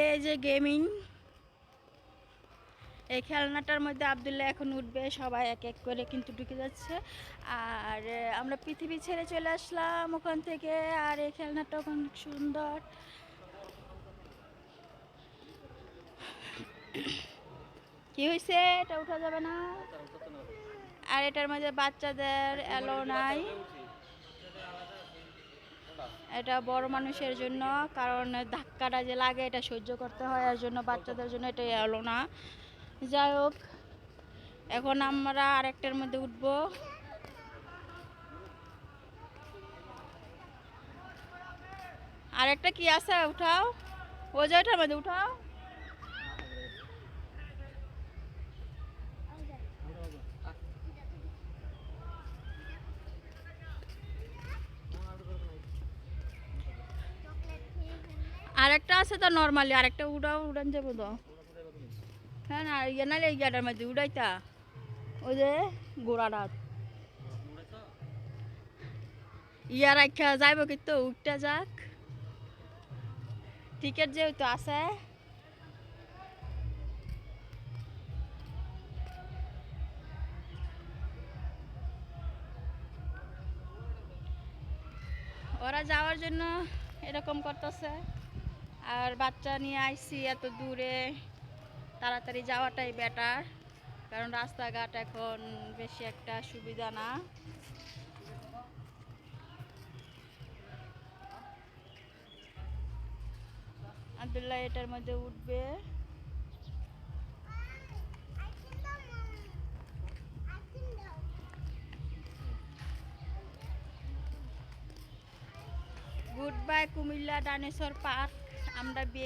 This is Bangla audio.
এই যে গেমিং, এই খেলনাটার মধ্যে আবদুল্লাহ এখন উঠবে, সবাই এক এক করে কিন্তু ঢুকে যাচ্ছে। আর আমরা পৃথিবী ছেড়ে চলে আসলাম ওখান থেকে, আর এই খেলনাটা অনেক সুন্দর। কি হয়েছে এটা উঠা যাবে না? আর এটার মধ্যে বাচ্চাদের এলো নাই। এটা বড় মানুষের জন্য, কারণ ধাক্কাটা যে লাগে এটা সহ্য করতে হয় এর জন্য বাচ্চাদের জন্য এটা এলো না। যাই হোক, এখন আমরা আরেকটার মধ্যে উঠবো। আরেকটা কি আছে? উঠাও। ওই যে মধ্যে উঠাও। আরেকটা আছে তো নর্মালি আরেকটা উড়াও, উড়ান যাব তো। হ্যাঁ না ইয়ে নাহলে ইয়াটার মধ্যে উড়াইতা। ওই যে গোড়াটা ইয়া রাখা যাইব কিন্তু উঠটা যাক। টিকিট যেহেতু আছে। ওরা যাওয়ার জন্য এরকম করতেছে। আর বাচ্চা নিয়ে আইসি এত দূরে। তাড়াতাড়ি যাওয়াটাই বেটার কারণ রাস্তাঘাট এখন বেশি একটা সুবিধা না। আবদুল্লাহ এটার মধ্যে উঠবে। Good bye Cumilla dinosaur park. আমরা